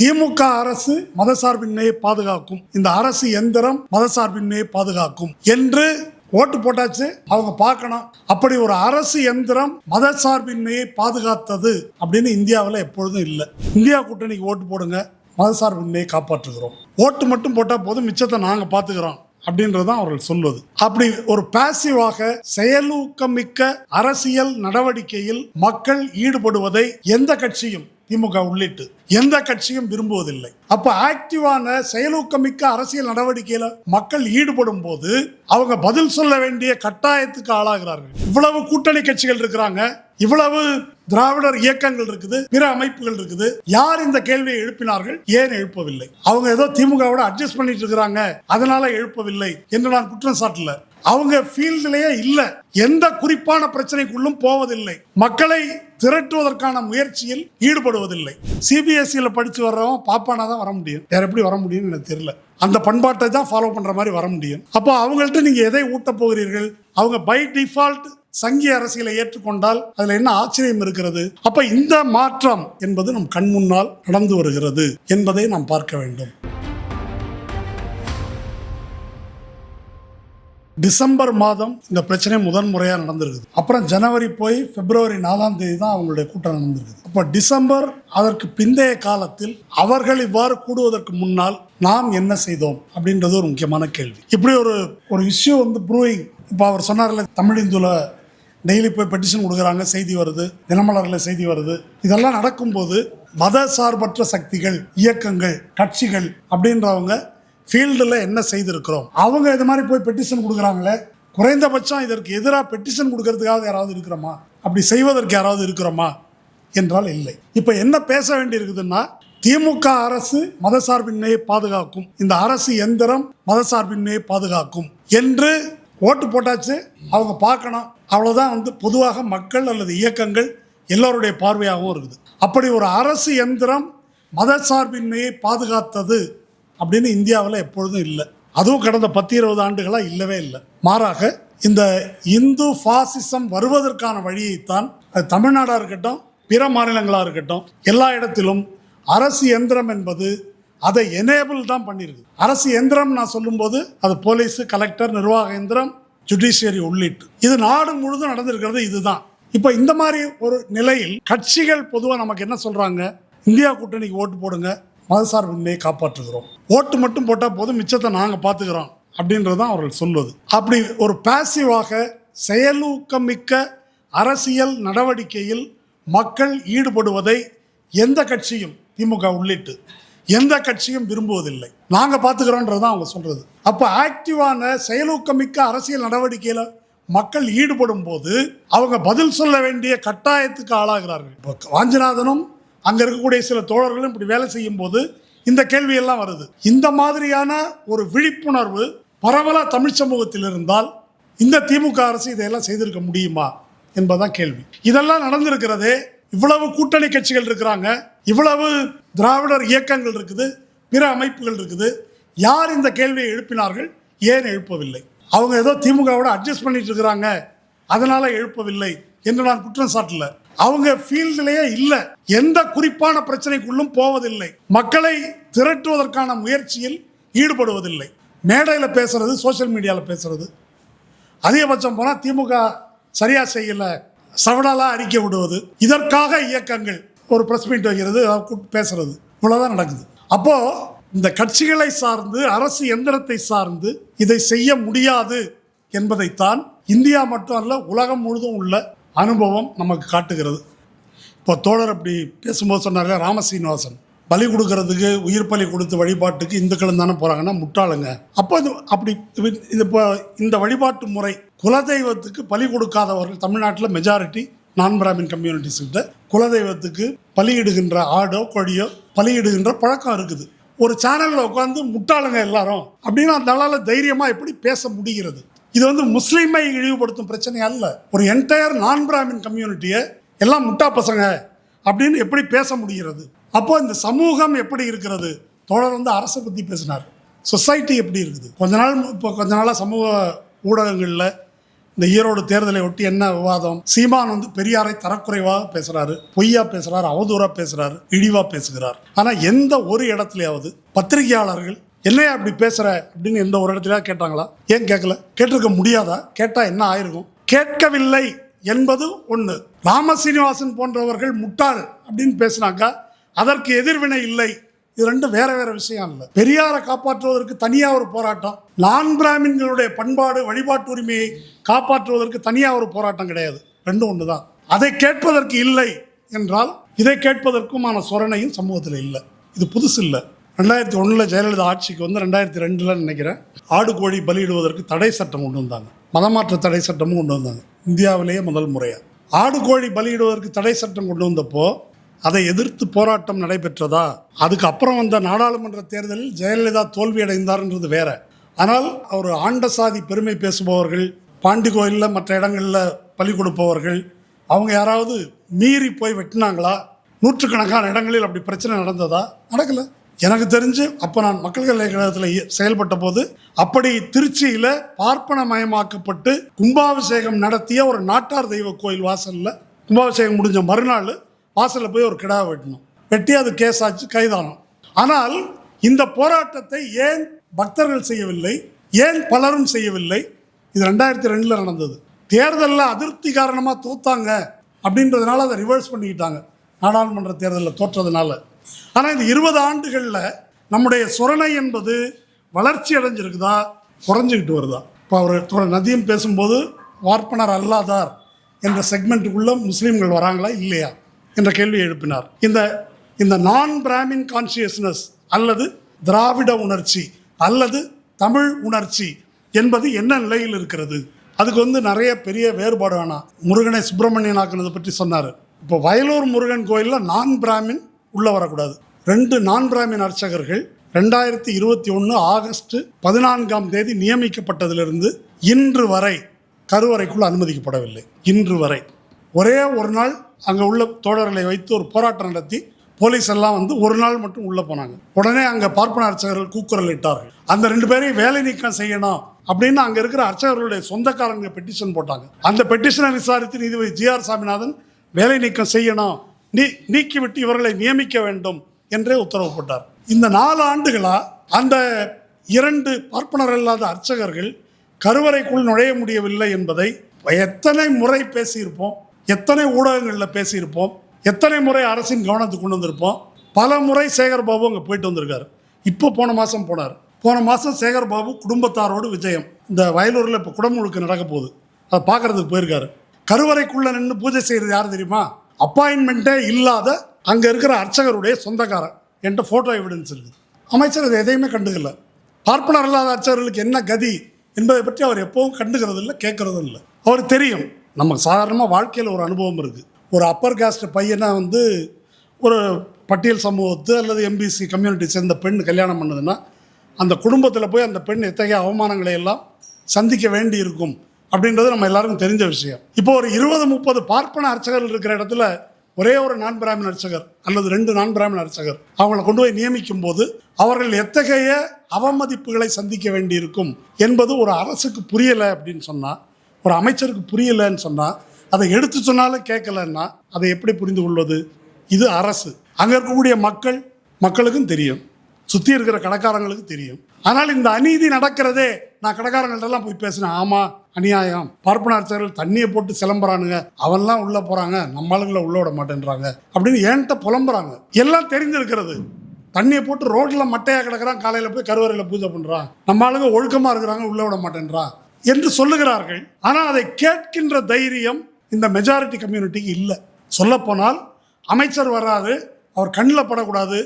திமுக அரசு மதசார்பின்மையை பாதுகாக்கும். இந்த அரசு எந்திரம் மதசார்பின்மையை பாதுகாக்கும் என்று ஓட்டு போட்டாச்சு அவங்க பார்க்கணும். அப்படி ஒரு அரசு எந்திரம் மதசார்பின்மையை பாதுகாத்தது அப்படின்னு இந்தியாவில் எப்பொழுதும் இல்லை. இந்தியா கூட்டணிக்கு ஓட்டு போடுங்க மதசார்பின்மையை காப்பாற்றுகிறோம். ஓட்டு மட்டும் போட்டால் போதும் மிச்சத்தை நாங்கள் பார்த்துக்கிறோம் அப்படின்றது தான் அவர்கள் சொல்வது. அப்படி ஒரு பாசிவாக செயலூக்கமிக்க அரசியல் நடவடிக்கையில் மக்கள் ஈடுபடுவதை எந்த கட்சியும் திமுக உள்ளிட்டு எந்த கட்சியும் விரும்புவதில்லை. அப்ப ஆக்டிவான செயலூக்கமிக்க அரசியல் நடவடிக்கையில மக்கள் ஈடுபடும் போது அவங்க பதில் சொல்ல வேண்டிய கட்டாயத்துக்கு ஆளாகிறார்கள். இவ்வளவு கூட்டணி கட்சிகள் இருக்கிறாங்க. இவ்வளவு திராவிடர் இயக்கங்கள் இருக்குது பிற அமைப்புகள் இருக்குது. யார் இந்த கேள்வியை எழுப்பினார்கள்? ஏன் எழுப்பவில்லை? அவங்க ஏதோ திமுகவோட அட்ஜஸ்ட் பண்ணிட்டு இருக்கிறாங்க அதனால எழுப்பவில்லை என்று நான் குற்றம் சாட்டல. அவங்க ஃபீல்ட்லயே இல்ல. எந்த குறிப்பான பிரச்சனைக்குள்ளும் போவதில்லை. மக்களை திரட்டுவதற்கான முயற்சியில் ஈடுபடுவதில்லை. சிபிஎஸ்சியில் படிச்சு வர்றவன் பாப்பானா தான் வர முடியும். வேற எப்படி வர முடியும்னு எனக்கு தெரியல. அந்த பண்பாட்டை தான் ஃபாலோ பண்ற மாதிரி வர முடியும். அப்போ அவங்கள்ட்ட நீங்க எதை ஊட்டப் போகிறீர்கள்? அவங்க பை டிஃபால்ட் சங்கிய அரசியலை ஏற்றுக்கொண்டால் அதுல என்ன ஆச்சரியம் இருக்கிறது? அப்ப இந்த மாற்றம் என்பது நம் கண் முன்னால் நடந்து வருகிறது என்பதை நாம் பார்க்க வேண்டும். டிசம்பர் மாதம் இந்த பிரச்சனை முதன் முறையாக நடந்திருக்குது. அப்புறம் ஜனவரி போய் பிப்ரவரி நாலாம் தேதி தான் அவங்களுடைய கூட்டம் நடந்திருக்குது. அப்போ டிசம்பர் அதற்கு பிந்தைய காலத்தில் அவர்கள் இவ்வாறு கூடுவதற்கு முன்னால் நாம் என்ன செய்தோம் அப்படின்றது ஒரு முக்கியமான கேள்வி. இப்படி ஒரு ஒரு இஷ்யூ வந்து ப்ரூவிங் இப்போ அவர் சொன்னார்ல தமிழ் இந்துல டெய்லி போய் பெட்டிஷன் கொடுக்குறாங்க செய்தி வருது தினமலரில் செய்தி வருது. இதெல்லாம் நடக்கும்போது மத சார்பற்ற சக்திகள் இயக்கங்கள் கட்சிகள் அப்படின்றவங்க ஃபீல்டில் என்ன செய்திருக்கிறோம்? அவங்க இது மாதிரி போய் பெட்டிஷன் கொடுக்குறாங்களே குறைந்தபட்சம் இதற்கு எதிராக பெட்டிஷன் கொடுக்கறதுக்காக யாராவது இருக்கிறோமா? அப்படி செய்வதற்கு யாராவது இருக்கிறோமா? என்றால் இல்லை. இப்போ என்ன பேச வேண்டியிருக்குதுன்னா திமுக அரசு மதசார்பின்மையை பாதுகாக்கும். இந்த அரசு எந்திரம் மதசார்பின்மையை பாதுகாக்கும் என்று ஓட்டு போட்டாச்சு அவங்க பார்க்கணும். அவ்வளோதான் வந்து பொதுவாக மக்கள் அல்லது இயக்கங்கள் எல்லோருடைய பார்வையாகவும் இருக்குது. அப்படி ஒரு அரசு எந்திரம் மதசார்பின்மையை பாதுகாத்தது அப்படின்னு இந்தியாவில் எப்பொழுதும் இல்லை. அதுவும் கடந்த பத்து இருபது ஆண்டுகளாக இல்லவே இல்லை. மாறாக இந்த இந்து ஃபாசிசம் வருவதற்கான வழியைத்தான் அது தமிழ்நாடாக இருக்கட்டும் பிற மாநிலங்களாக இருக்கட்டும் எல்லா இடத்திலும் அரசு எந்திரம் என்பது அதை எனேபிள் தான் பண்ணியிருக்கு. அரசு எந்திரம் நான் சொல்லும்போது அது போலீஸு கலெக்டர் நிர்வாக எந்திரம் ஜுடிஷியரி உள்ளிட்டு. இது நாடு முழுதும் நடந்திருக்கிறது இதுதான். இப்போ இந்த மாதிரி ஒரு நிலையில் கட்சிகள் பொதுவாக நமக்கு என்ன சொல்றாங்க? இந்தியா கூட்டணிக்கு ஓட்டு போடுங்க மதசார்பின்மையை காப்பாற்றுகிறோம். ஓட்டு மட்டும் போட்டால் போதும் மிச்சத்தை நாங்கள் பார்த்துக்கிறோம் அப்படின்றது தான் அவர்கள் சொல்வது. அப்படி ஒரு பாசிவாக செயலூக்கமிக்க அரசியல் நடவடிக்கையில் மக்கள் ஈடுபடுவதை எந்த கட்சியும் திமுக உள்ளிட்டு எந்த கட்சியும் விரும்புவதில்லை. நாங்கள் பார்த்துக்கிறோன்றது தான் அவங்க சொல்றது. அப்போ ஆக்டிவான செயலூக்கமிக்க அரசியல் நடவடிக்கையில் மக்கள் ஈடுபடும் போது அவங்க பதில் சொல்ல வேண்டிய கட்டாயத்துக்கு ஆளாகிறார்கள். இப்போ வாஞ்சிநாதனும் அங்கே இருக்கக்கூடிய சில தோழர்களும் இப்படி வேலை செய்யும் போது இந்த கேள்வியெல்லாம் வருது. இந்த மாதிரியான ஒரு விழிப்புணர்வு பரவலா தமிழ் சமூகத்தில் இருந்தால் இந்த திமுக அரசு இதையெல்லாம் செய்திருக்க முடியுமா என்பதுதான் கேள்வி. இதெல்லாம் நடந்திருக்கிறதே இவ்வளவு கூட்டணி கட்சிகள் இருக்கிறாங்க இவ்வளவு திராவிடர் இயக்கங்கள் இருக்குது பிற அமைப்புகள் இருக்குது. யார் இந்த கேள்வியை எழுப்பினார்கள்? ஏன் எழுப்பவில்லை? அவங்க ஏதோ திமுகவோட அட்ஜஸ்ட் பண்ணிட்டு இருக்கிறாங்க அதனால எழுப்பவில்லை என்று நான் குற்றம் சாட்டல. அவங்க ஃபீல்ட்லேயே இல்லை. எந்த குறிப்பான பிரச்சனைக்குள்ளும் போவதில்லை. மக்களை திரட்டுவதற்கான முயற்சியில் ஈடுபடுவதில்லை. மேடையில் பேசுறது சோஷியல் மீடியாவில் பேசுறது. அதிகபட்சம் போனால் திமுக சரியா செய்யலை. சவடாலா அறிக்கை விடுவது. இதற்காக இயக்கங்கள். ஒரு பிரஸ் மீட் வைக்கிறது பேசுறது. இவ்வளவுதான் நடக்குது. அப்போ இந்த கட்சிகளை சார்ந்து அரசு எந்திரத்தை சார்ந்து இதை செய்ய முடியாது என்பதைத்தான் இந்தியா மட்டும் அல்ல உலகம் முழுதும் உள்ள அனுபவம் நமக்கு காட்டுகிறது. இப்போ தோழர் அப்படி பேசும்போது சொன்னார்ல ராமசீனிவாசன். பலி கொடுக்கறதுக்கு உயிர் பலி கொடுத்து வழிபாட்டுக்கு இந்துக்களும் தானே போகிறாங்கன்னா முட்டாளுங்க. அப்போ இது அப்படி இது- இப்போ இந்த வழிபாட்டு முறை குலதெய்வத்துக்கு பலி கொடுக்காதவர்கள் தமிழ்நாட்டில் மெஜாரிட்டி நான் பிராமின் கம்யூனிட்டிஸ் கிட்ட குலதெய்வத்துக்கு பலியிடுகின்ற ஆடோ கோழியோ பலியிடுகின்ற பழக்கம் இருக்குது. ஒரு சேனலில் உட்காந்து முட்டாளுங்க எல்லாரும் அப்படின்னு அதனால தைரியமாக எப்படி பேச முடிகிறது? இது வந்து முஸ்லீமை இழிவுபடுத்தும் பிரச்சனை அல்ல. ஒரு என்டையர் நான் பிராமின் கம்யூனிட்டியை எல்லாம் முட்டா பசங்க அப்படின்னு எப்படி பேச முடிகிறது? அப்போ இந்த சமூகம் எப்படி இருக்கிறது? தோழர் வந்து அரசை பற்றி பேசினார். சொசைட்டி எப்படி இருக்குது? கொஞ்ச நாள் இப்போ கொஞ்ச நாளாக சமூக ஊடகங்களில் இந்த ஈரோடு தேர்தலை ஒட்டி என்ன விவாதம்? சீமான் வந்து பெரியாரை தரக்குறைவாக பேசுகிறாரு பொய்யா பேசுகிறாரு அவதூறாக பேசுகிறாரு இழிவாக பேசுகிறார். ஆனால் எந்த ஒரு இடத்துலையாவது பத்திரிகையாளர்கள் என்னையா அப்படி பேசுகிற அப்படின்னு எந்த ஒரு இடத்துலையா கேட்டாங்களா? ஏன் கேட்கல கேட்டிருக்க முடியாதா? கேட்டால் என்ன ஆயிருக்கும்? கேட்கவில்லை என்பது ஒன்று ராமசீனிவாசன் போன்றவர்கள் முட்டாள் அப்படின்னு பேசினாக்கா அதற்கு எதிர்வினை இல்லை. இது ரெண்டும் வேற வேற விஷயம் இல்லை. பெரியாரை காப்பாற்றுவதற்கு தனியாக ஒரு போராட்டம். நான் பிராமின்களுடைய பண்பாடு வழிபாட்டு உரிமையை காப்பாற்றுவதற்கு தனியாக ஒரு போராட்டம் கிடையாது. ரெண்டும் ஒன்று தான் அதை கேட்பதற்கு இல்லை என்றால் இதை கேட்பதற்குமான சொரணையும் சமூகத்தில் இல்லை. இது புதுசு இல்லை. ரெண்டாயிரத்தி ஒன்றில் ஜெயலலிதா ஆட்சிக்கு வந்து ரெண்டாயிரத்தி ரெண்டில் நினைக்கிறேன் ஆடு கோழி பலியிடுவதற்கு தடை சட்டம் கொண்டு வந்தாங்க. மதமாற்ற தடை சட்டமும் கொண்டு வந்தாங்க. இந்தியாவிலேயே முதல் முறையாக ஆடு கோழி பலியிடுவதற்கு தடை சட்டம் கொண்டு வந்தப்போ அதை எதிர்த்து போராட்டம் நடைபெற்றதா? அதுக்கு அப்புறம் வந்த நாடாளுமன்ற தேர்தலில் ஜெயலலிதா தோல்வியடைந்தார்ன்றது வேற. ஆனால் அவர் ஆண்ட சாதி பெருமை பேசுபவர்கள் பாண்டி கோயிலில் மற்ற இடங்களில் பலி கொடுப்பவர்கள் அவங்க யாராவது மீறி போய் வெட்டினாங்களா? நூற்றுக்கணக்கான இடங்களில் அப்படி பிரச்சனை நடந்ததா? நடக்கல. எனக்கு தெரிஞ்சு அப்போ நான் மக்கள் கலைக்கழகத்தில் செயல்பட்ட போது அப்படி திருச்சியில் பார்ப்பனமயமாக்கப்பட்டு கும்பாபிஷேகம் நடத்திய ஒரு நாட்டார் தெய்வ கோயில் வாசலில் கும்பாபிஷேகம் முடிஞ்ச மறுநாள் வாசலில் போய் ஒரு கிடா வெட்டணும். வெட்டி அது கேஸ் ஆச்சு கைதானோம். ஆனால் இந்த போராட்டத்தை ஏன் பக்தர்கள் செய்யவில்லை? ஏன் பலரும் செய்யவில்லை? இது ரெண்டாயிரத்தி ரெண்டில் நடந்தது. தேர்தலில் அதிருப்தி காரணமாக தோத்தாங்க அப்படின்றதுனால அதை ரிவர்ஸ் பண்ணிக்கிட்டாங்க. நாடாளுமன்ற தேர்தலில் தோற்றதுனால. ஆனால் இந்த இருபது ஆண்டுகளில் நம்முடைய சுரணை என்பது வளர்ச்சி அடைஞ்சிருக்குதா? குறைஞ்சிக்கிட்டு வருதா? இப்போ அவர் நதியும் பேசும்போது வார்ப்பனர் அல்லாதார் என்ற செக்மெண்ட்டுக்குள்ளே முஸ்லீம்கள் வராங்களா? இல்லையா? என்ற கேள்வியை எழுப்பினார். இந்த இந்த நான் பிராமின் கான்சியஸ்னஸ் அல்லது திராவிட உணர்ச்சி அல்லது தமிழ் உணர்ச்சி என்பது என்ன நிலையில் இருக்கிறது? அதுக்கு வந்து நிறைய பெரிய வேறுபாடு வேணாம் முருகனை சுப்பிரமணியன் ஆக்குனதை பற்றி சொன்னார். இப்போ வயலூர் முருகன் கோயிலில் நான் பிராமின் உள்ளே வரக்கூடாது. ரெண்டு நான் பிராமின் அர்ச்சகர்கள் ரெண்டாயிரத்தி இருபத்தி ஒன்று ஆகஸ்ட் பதினான்காம் தேதி நியமிக்கப்பட்டதிலிருந்து இன்று வரை கருவறைக்குள் அனுமதிக்கப்படவில்லை. இன்று வரை. ஒரே ஒரு நாள் அங்கே உள்ள தோழர்களை வைத்து ஒரு போராட்டம் நடத்தி போலீஸ் எல்லாம் வந்து ஒரு நாள் மட்டும் உள்ளே போனாங்க. உடனே அங்கே பார்ப்பன அர்ச்சகர்கள் கூக்குரல் இட்டார்கள். அந்த ரெண்டு பேரையும் வேலை நீக்கம் செய்யணும் அப்படின்னு அங்கே இருக்கிற அர்ச்சகர்களுடைய சொந்தக்காரங்க பெட்டிஷன் போட்டாங்க. அந்த பெட்டிஷனை விசாரித்து நீதிபதி ஜி ஆர் சாமிநாதன் வேலை நீக்கம் செய்யணும் நீ நீக்கிவிட்டு இவர்களை நியமிக்க வேண்டும் என்றே உத்தரவு போட்டார். இந்த நாலு ஆண்டுகளாக அந்த இரண்டு பார்ப்பனர் இல்லாத அர்ச்சகர்கள் கருவறைக்குள் நுழைய முடியவில்லை என்பதை எத்தனை முறை பேசியிருப்போம். எத்தனை ஊடகங்களில் பேசியிருப்போம்? எத்தனை முறை அரசின் கவனத்துக்கு கொண்டு வந்திருப்போம்? பல முறை சேகர் பாபு அங்கே போயிட்டு வந்திருக்காரு. இப்போ போன மாதம் போனார். போன மாதம் சேகர் பாபு குடும்பத்தாரோடு விஜயம். இந்த வயலூரில் இப்போ குடமுழுக்கு நடக்க போகுது. அதை பார்க்கறதுக்கு போயிருக்காரு. கருவறைக்குள்ளே நின்று பூஜை செய்கிறது யார் தெரியுமா? அப்பாயின்மெண்ட்டே இல்லாத அங்கே இருக்கிற அர்ச்சகருடைய சொந்தக்காரன் என்கிட்ட ஃபோட்டோ எவிடன்ஸ் இருக்குது அமைச்சர் இதை எதையுமே கண்டுக்கல. பார்ப்பனர் இல்லாத அர்ச்சகர்களுக்கு என்ன கதி என்பதை பற்றி அவர் எப்பவும் கண்டுக்கிறது இல்லை கேட்கறதும் இல்லை. அவர் தெரியும். நமக்கு சாதாரணமாக வாழ்க்கையில் ஒரு அனுபவம் இருக்குது ஒரு அப்பர் காஸ்ட் பையனை வந்து ஒரு பட்டியல் சமூகத்து அல்லது எம்பிசி கம்யூனிட்டி சேர்ந்த பெண் கல்யாணம் பண்ணுதுன்னா அந்த குடும்பத்தில் போய் அந்த பெண் எத்தகைய அவமானங்களை எல்லாம் சந்திக்க வேண்டி இருக்கும் அப்படின்றது நம்ம எல்லாருக்கும் தெரிஞ்ச விஷயம். இப்போ ஒரு இருபது முப்பது பார்ப்பன அர்ச்சகர்கள் இருக்கிற இடத்துல ஒரே ஒரு நான் பிராமின் அர்ச்சகர் அல்லது ரெண்டு நான் பிராமின் அர்ச்சகர் அவங்களை கொண்டு போய் நியமிக்கும் போது அவர்கள் எத்தகைய அவமதிப்புகளை சந்திக்க வேண்டியிருக்கும் என்பது ஒரு அரசுக்கு புரியலை அப்படின்னு சொன்னால் ஒரு அமைச்சருக்கு புரியலைன்னு சொன்னால் அதை எடுத்து சொன்னாலும் கேட்கலன்னா அதை எப்படி புரிந்து கொள்வது? இது அரசு. அங்கே இருக்கக்கூடிய மக்கள் மக்களுக்கும் தெரியும். சுற்றி இருக்கிற கடைக்காரங்களுக்கு தெரியும். ஆனால் இந்த அநீதி நடக்கிறதே நான் கடைக்காரங்கள்ட்டெல்லாம் போய் பேசினேன். ஆமாம் அநியாயம். பார்ப்பன அர்ச்சகர்கள் தண்ணியை போட்டு சிலம்புறானுங்க. அவன்லாம் உள்ளே போகிறாங்க நம்ம ஆளுங்களை உள்ள விட மாட்டேன்றாங்க. அப்படின்னு ஏன்ட்ட புலம்புறாங்க. எல்லாம் தெரிஞ்சிருக்கிறது. தண்ணியை போட்டு ரோட்டில் மட்டையாக கிடக்குறான். காலையில் போய் கருவறையில் பூஜை பண்ணுறான் நம்ம ஆளுங்க ஒழுக்கமாக இருக்கிறாங்க உள்ளே விட மாட்டேன்றான். என்று சொல்லுகிறார்கள். ஆனால் அதை கேட்கின்ற தைரியம் இந்த மெஜாரிட்டி கம்யூனிட்டிக்கு இல்லை. சொல்லப்போனால் அமைச்சர் வராது அவர் கண்ணில் படக்கூடாது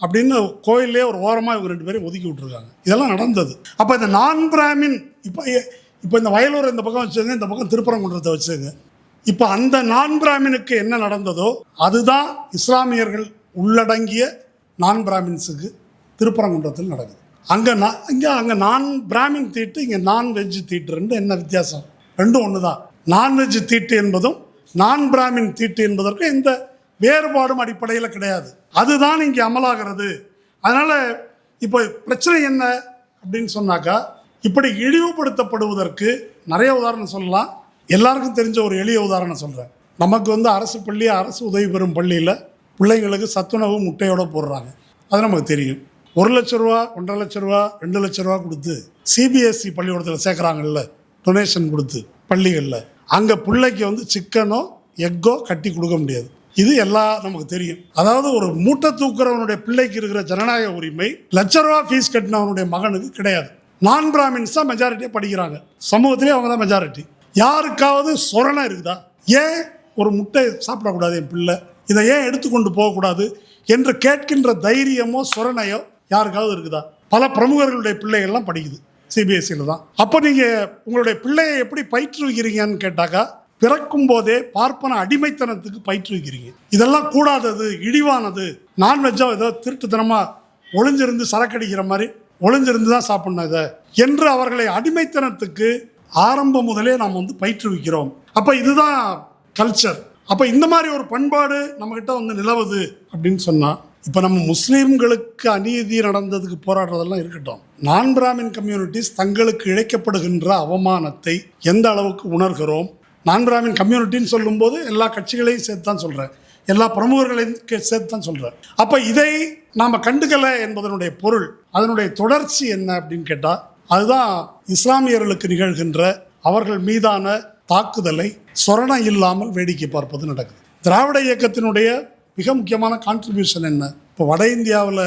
அப்படின்னு கோயிலே ஒரு ஓரமாக இவங்க ரெண்டு பேரும் ஒதுக்கி விட்டுருக்காங்க. இதெல்லாம் நடந்தது. அப்போ இந்த நான் பிராமின் இப்போ இப்போ இந்த வயலூர் இந்த பக்கம் வச்சுங்க இந்த பக்கம் திருப்பரங்குன்றத்தை வச்சுங்க இப்போ அந்த நான் பிராமினுக்கு என்ன நடந்ததோ அதுதான் இஸ்லாமியர்கள் உள்ளடங்கிய நான் பிராமின்ஸுக்கு திருப்பரங்குன்றத்தில் நடக்குது. அங்கே நான் இங்கே அங்கே நான் பிராமின் தீட்டு இங்கே நான்வெஜ் தீட்டு ரெண்டு என்ன வித்தியாசம்? ரெண்டும் ஒன்று தான் நான்வெஜ் தீட்டு என்பதும் நான் பிராமின் தீட்டு என்பதற்கு எந்த வேறுபாடும் அடிப்படையில் கிடையாது. அதுதான் இங்கே அமலாகிறது. அதனால் இப்போ பிரச்சனை என்ன அப்படின்னு சொன்னாக்கா இப்படி இழிவுபடுத்தப்படுவதற்கு நிறைய உதாரணம் சொல்லலாம். எல்லாருக்கும் தெரிஞ்ச ஒரு எளிய உதாரணம் சொல்கிறேன் நமக்கு வந்து அரசு பள்ளி அரசு உதவி பெறும் பள்ளியில் பிள்ளைங்களுக்கு சத்துணவு முட்டையோடு போடுறாங்க. அது நமக்கு தெரியும். ஒரு லட்ச ரூபா ஒன்றரை லட்ச ரூபா ரெண்டு லட்ச ரூபா கொடுத்து சிபிஎஸ்சி பள்ளிக்கூடத்தில் சேர்க்குறாங்கல்ல டொனேஷன் கொடுத்து பள்ளிகளில். அங்கே பிள்ளைக்கு வந்து சிக்கனோ எக்கோ கட்டி கொடுக்க முடியாது. இது எல்லாம் நமக்கு தெரியும். அதாவது ஒரு மூட்டை தூக்குறவனுடைய பிள்ளைக்கு இருக்கிற ஜனநாயக உரிமை லட்ச ரூபா ஃபீஸ் கட்டினவனுடைய மகனுக்கு கிடையாது. நான் பிராமின்ஸ் தான் மெஜாரிட்டியாக படிக்கிறாங்க. சமூகத்திலே அவங்க தான் மெஜாரிட்டி யாருக்காவது சொரணை இருக்குதா? ஏன் ஒரு முட்டை சாப்பிடக்கூடாது என் பிள்ளை? இதை ஏன் எடுத்துக்கொண்டு போகக்கூடாது? என்று கேட்கின்ற தைரியமோ சொரணையோ யாருக்காவது இருக்குதா? பல பிரமுகர்களுடைய பிள்ளைகள்லாம் படிக்குது சிபிஎஸ்சியில் தான். அப்போ நீங்கள் உங்களுடைய பிள்ளையை எப்படி பயிற்றுவிக்கிறீங்கன்னு கேட்டாக்கா பிறக்கும் போதே பார்ப்பன அடிமைத்தனத்துக்கு பயிற்றுவிக்கிறீங்க. இதெல்லாம் கூடாதது இழிவானது. நான்வெஜ்ஜாக ஏதோ திருட்டுத்தனமாக ஒளிஞ்சிருந்து சரக்கடிக்கிற மாதிரி ஒளிஞ்சிருந்து தான் சாப்பிடணும் இதை என்று அவர்களை அடிமைத்தனத்துக்கு ஆரம்பம் முதலே நாம் வந்து பயிற்றுவிக்கிறோம். அப்போ இதுதான் கல்ச்சர் அப்போ இந்த மாதிரி ஒரு பண்பாடு நம்மக்கிட்ட வந்து நிலவுது அப்படின்னு சொன்னால் இப்போ நம்ம முஸ்லீம்களுக்கு அநீதி நடந்ததுக்கு போராடுறதெல்லாம் இருக்கட்டும். நான் பிராமின் கம்யூனிட்டிஸ் தங்களுக்கு இழைக்கப்படுகின்ற அவமானத்தை எந்த அளவுக்கு உணர்கிறோம்? நான் பிராமின் கம்யூனிட்டின்னு சொல்லும்போது எல்லா கட்சிகளையும் சேர்த்து தான் சொல்கிறேன் எல்லா பிரமுகர்களையும் கே- சேர்த்து தான் சொல்கிறேன் அப்போ இதை நாம் கண்டுக்கலை என்பதனுடைய பொருள் அதனுடைய தொடர்ச்சி என்ன அப்படின்னு கேட்டால் அதுதான் இஸ்லாமியர்களுக்கு நிகழ்கின்ற அவர்கள் மீதான தாக்குதலை சொரணம் இல்லாமல் வேடிக்கை பார்ப்பது நடக்குது. திராவிட இயக்கத்தினுடைய மிக முக்கியமான கான்ட்ரிபியூஷன் என்ன? இப்போ வட இந்தியாவில்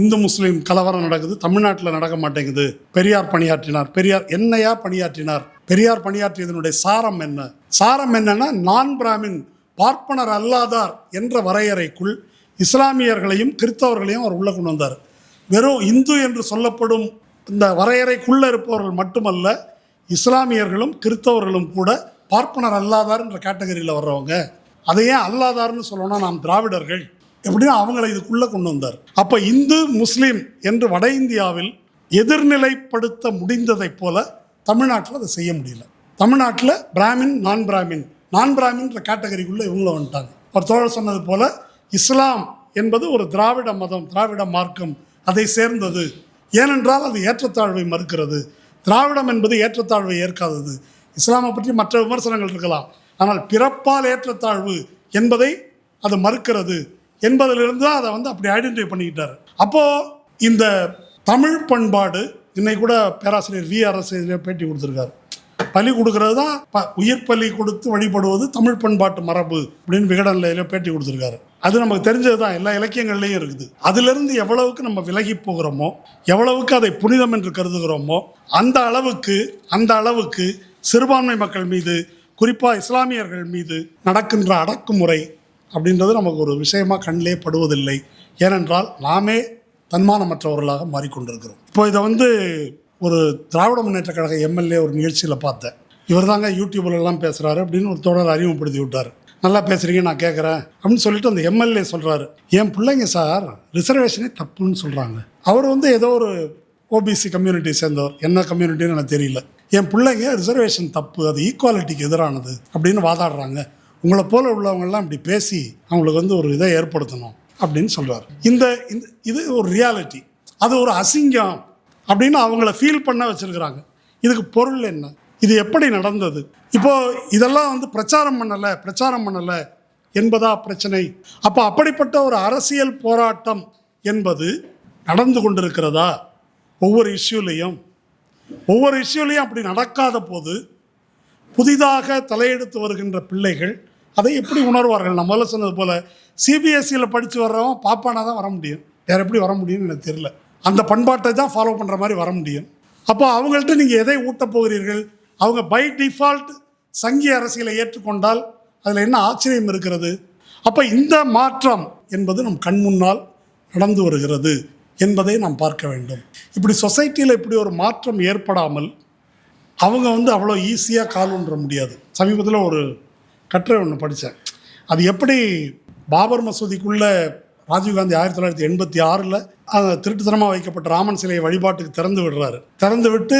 இந்து முஸ்லீம் கலவரம் நடக்குது தமிழ்நாட்டில் நடக்க மாட்டேங்குது. பெரியார் பணியாற்றினார். பெரியார் என்னையா பணியாற்றினார்? பெரியார் பணியாற்றியதனுடைய சாரம் என்ன? சாரம் என்னன்னா நான் பிராமின் பார்ப்பனர் அல்லாதார் என்ற வரையறைக்குள் இஸ்லாமியர்களையும் கிறிஸ்தவர்களையும் அவர் உள்ளே கொண்டு வந்தார். வெறும் இந்து என்று சொல்லப்படும் இந்த வரையறைக்குள்ளே இருப்பவர்கள் மட்டுமல்ல இஸ்லாமியர்களும் கிறிஸ்தவர்களும் கூட பார்ப்பனர் அல்லாதார் என்ற கேட்டகரியில் வர்றவங்க. அதை ஏன் அல்லாதார்னு சொல்லணும்னா நாம் திராவிடர்கள். எப்படின்னா அவங்களை இதுக்குள்ளே கொண்டு வந்தார். அப்போ இந்து முஸ்லீம் என்று வட இந்தியாவில் எதிர்நிலைப்படுத்த முடிந்ததைப் போல தமிழ்நாட்டில் அதை செய்ய முடியல. தமிழ்நாட்டில் பிராமின் நான் பிராமின் நான் பிராமின்ற கேட்டகரிக்குள்ளே இவங்கள வந்துட்டாங்க. ஒரு தோழர் சொன்னது போல இஸ்லாம் என்பது ஒரு திராவிட மதம் திராவிட மார்க்கம். அதை சேர்ந்தது. ஏனென்றால் அது ஏற்றத்தாழ்வை மறுக்கிறது. திராவிடம் என்பது ஏற்றத்தாழ்வை ஏற்காதது. இஸ்லாமை பற்றி மற்ற விமர்சனங்கள் இருக்கலாம். ஆனால் பிறப்பால் ஏற்றத்தாழ்வு என்பதை அது மறுக்கிறது என்பதிலிருந்து தான் அதை வந்து அப்படி ஐடென்டிஃபை பண்ணிக்கிட்டார். அப்போது இந்த தமிழ் பண்பாடு இன்னைக்கு கூட பேராசிரியர் வி அரசு பேட்டி கொடுத்துருக்காரு. பலி கொடுக்கறது தான் ப- உயிர் பலி கொடுத்து வழிபடுவது தமிழ் பண்பாட்டு மரபு அப்படின்னு விகடனில் இதில் பேட்டி கொடுத்துருக்காரு. அது நமக்கு தெரிஞ்சது தான் எல்லா இலக்கியங்கள்லையும் இருக்குது. அதிலிருந்து எவ்வளவுக்கு நம்ம விலகி போகிறோமோ எவ்வளவுக்கு அதை புனிதம் என்று கருதுகிறோமோ அந்த அளவுக்கு அந்த அளவுக்கு சிறுபான்மை மக்கள் மீது குறிப்பாக இஸ்லாமியர்கள் மீது நடக்கின்ற அடக்குமுறை அப்படின்றது நமக்கு ஒரு விஷயமாக கண்ணிலே படுவதில்லை. ஏனென்றால் நாமே தன்மானமற்றவர்களாக மாறிக்கொண்டிருக்கிறோம். இப்போ இதை வந்து ஒரு திராவிட முன்னேற்ற கழக எம்எல்ஏ ஒரு நிகழ்ச்சியில் பார்த்தேன். இவர் தாங்க யூடியூப்லலாம் பேசுகிறாரு அப்படின்னு ஒரு தொடர் அறிமுகப்படுத்தி விட்டார். நல்லா பேசுகிறீங்க நான் கேட்குறேன் அப்படின்னு சொல்லிட்டு அந்த எம்எல்ஏ சொல்கிறாரு என் பிள்ளைங்க சார் ரிசர்வேஷனே தப்புன்னு சொல்கிறாங்க அவர் வந்து ஏதோ ஒரு ஓபிசி கம்யூனிட்டி சேர்ந்தவர். என்ன கம்யூனிட்டின்னு எனக்கு தெரியல. என் பிள்ளைங்க ரிசர்வேஷன் தப்பு அது ஈக்குவாலிட்டிக்கு எதிரானது அப்படின்னு வாதாடுறாங்க. உங்களை போல உள்ளவங்கெல்லாம் இப்படி பேசி அவங்களுக்கு வந்து ஒரு இதை ஏற்படுத்தணும் அப்படின்னு சொல்கிறார் இந்த இந்த இது ஒரு ரியாலிட்டி அது ஒரு அசிங்கம் அப்படின்னு அவங்கள ஃபீல் பண்ண வச்சுருக்கிறாங்க. இதுக்கு பொருள் என்ன? இது எப்படி நடந்தது? இப்போது இதெல்லாம் வந்து பிரச்சாரம் பண்ணலை பிரச்சாரம் பண்ணலை என்பதா பிரச்சனை? அப்போ அப்படிப்பட்ட ஒரு அரசியல் போராட்டம் என்பது நடந்து கொண்டிருக்கிறதா? ஒவ்வொரு இஷ்யூலையும் ஒவ்வொரு இஷ்யூலையும் அப்படி நடக்காத போது புதிதாக தலையெடுத்து வருகின்ற பிள்ளைகள் அதை எப்படி உணர்வார்கள்? நான் முதல்ல சொன்னது போல் சிபிஎஸ்சியில் படித்து வர்றவன் பாப்பானா தான் வர முடியும். வேறு எப்படி வர முடியும்னு எனக்கு தெரியல. அந்த பண்பாட்டை தான் ஃபாலோ பண்ணுற மாதிரி வர முடியும். அப்போ அவங்கள்ட்ட நீங்கள் எதை ஊட்டப் போகிறீர்கள்? அவங்க பை டிஃபால்ட் சங்கி அரசியலை ஏற்றுக்கொண்டால் அதில் என்ன ஆச்சரியம் இருக்கிறது? அப்போ இந்த மாற்றம் என்பது நம் கண் முன்னால் நடந்து வருகிறது. என்பதை நாம் பார்க்க வேண்டும். இப்படி சொசைட்டியில் இப்படி ஒரு மாற்றம் ஏற்படாமல் அவங்க வந்து அவ்வளோ ஈஸியாக கால் ஒன்ற முடியாது. சமீபத்தில் ஒரு கட்டுரை ஒன்று படித்தேன் அது எப்படி பாபர் மசூதிக்குள்ளே ராஜீவ்காந்தி ஆயிரத்தி தொள்ளாயிரத்தி எண்பத்தி ஆறில் திருட்டுத்தனமாக வைக்கப்பட்ட ராமன் சிலையை வழிபாட்டுக்கு திறந்து விடுறாரு. திறந்து விட்டு